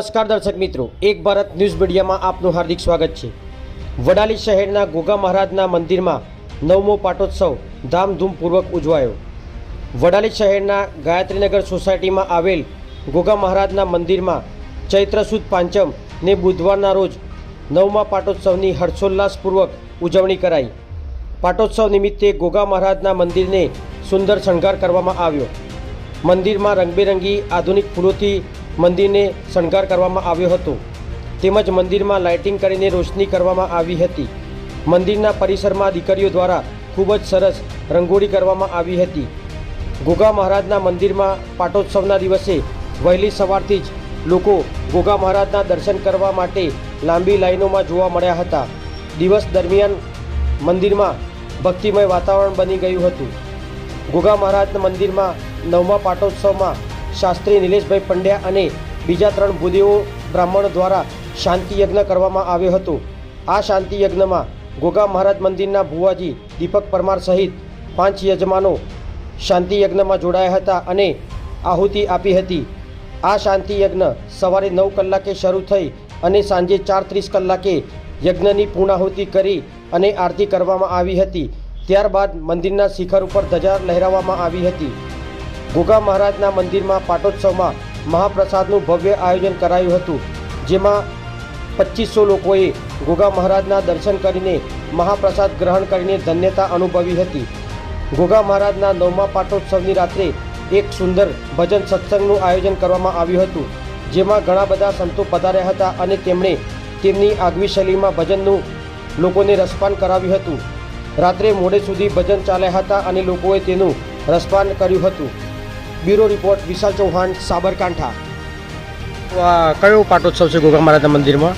નમસ્કાર દર્શક મિત્રો, એક ભારત ન્યૂઝ મીડિયામાં આપનું હાર્દિક સ્વાગત છે. વડાલી શહેરના ગોગા મહારાજના મંદિરમાં નવમો પાટોત્સવ ધામધૂમપૂર્વક ઉજવાયો. વડાલી શહેરના ગાયત્રીનગર સોસાયટીમાં આવેલ ગોગા મહારાજના મંદિરમાં ચૈત્ર સુદ પાંચમ ને બુધવારના રોજ નવમા પાટોત્સવની હર્ષોલ્લાસપૂર્વક ઉજવણી કરાઈ. પાટોત્સવ નિમિત્તે ગોગા મહારાજના મંદિરને સુંદર શણગાર કરવામાં આવ્યો. મંદિરમાં રંગબેરંગી આધુનિક ફૂલોથી મંદિરને શણગાર કરવામાં આવ્યો હતો. તેમજ મંદિરમાં લાઇટિંગ કરીને રોશની કરવામાં આવી હતી. મંદિરના પરિસરમાં દીકરીઓ દ્વારા ખૂબ જ સરસ રંગોળી કરવામાં આવી હતી. ગોગા મહારાજના મંદિરમાં પાટોત્સવના દિવસે વહેલી સવારથી જ લોકો ગોગા મહારાજના દર્શન કરવા માટે લાંબી લાઈનોમાં જોવા મળ્યા હતા. દિવસ દરમિયાન મંદિરમાં ભક્તિમય વાતાવરણ બની ગયું હતું. ગોગા મહારાજના મંદિરમાં નવમા પાટોત્સવમાં શાસ્ત્રી નિલેશભાઈ પંડ્યા અને બીજા ત્રણ ભૂદેવો બ્રાહ્મણ દ્વારા શાંતિ યજ્ઞ કરવામાં આવ્યો હતો. આ શાંતિ યજ્ઞમાં ગોગા મહારાજ મંદિરના ભુવાજી દીપક પરમાર સહિત પાંચ યજમાનો શાંતિ યજ્ઞમાં જોડાયા હતા અને આહુતિ આપી હતી. આ શાંતિ યજ્ઞ સવારે નવ કલાકે શરૂ થઈ અને સાંજે ચાર ત્રીસ કલાકે યજ્ઞની પૂર્ણાહુતિ કરી અને આરતી કરવામાં આવી હતી. ત્યારબાદ મંદિરના શિખર ઉપર ધજા લહેરાવવામાં આવી હતી. ગોગા મહારાજના મંદિરમાં પાટોત્સવમાં મહાપ્રસાદનું ભવ્ય આયોજન કરાયું હતું, જેમાં પચીસો લોકોએ ગોગા મહારાજના દર્શન કરીને મહાપ્રસાદ ગ્રહણ કરીને ધન્યતા અનુભવી હતી. ગોગા મહારાજના નવમા પાટોત્સવની રાત્રે એક સુંદર ભજન સત્સંગનું આયોજન કરવામાં આવ્યું હતું, જેમાં ઘણા બધા સંતો પધાર્યા હતા અને તેમણે તેમની આગવી શૈલીમાં ભજનનું લોકોને રસપાન કરાવ્યું હતું. રાત્રે મોડે સુધી ભજન ચાલ્યા હતા અને લોકોએ તેનું રસપાન કર્યું હતું. Bureau report Vishal Chauhan Sabarkantha. આ કયો પાટોત્સવ છે ગોગા મહારાજના મંદિરમાં?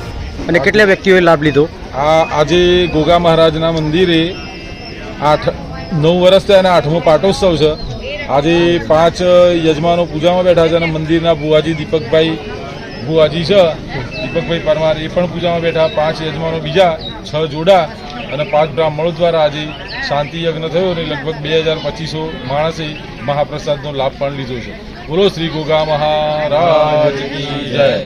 અને કેટલા વ્યક્તિઓએ લાભ લીધો? આ આજે ગોગા મહારાજના મંદિરે આઠ નવ વર્ષ થયા અને આઠમો પાટોત્સવ છે. આજે પાંચ યજમાનો પૂજામાં બેઠા છે અને મંદિરના ભુવાજી દીપકભાઈ ભુવાજી છે. દીપકભાઈ પરમાર એ પણ પૂજામાં બેઠા પાંચ યજમાનો બીજા છ જોડા અને પાંચ બ્રાહ્મણો દ્વારા આજે શાંતિ યજ્ઞ થયો અને લગભગ બે હજાર પચીસો માણસે મહાપ્રસાદનો લાભ પણ લીધો છે. બોલો શ્રી ગોગા મહારાજ જય.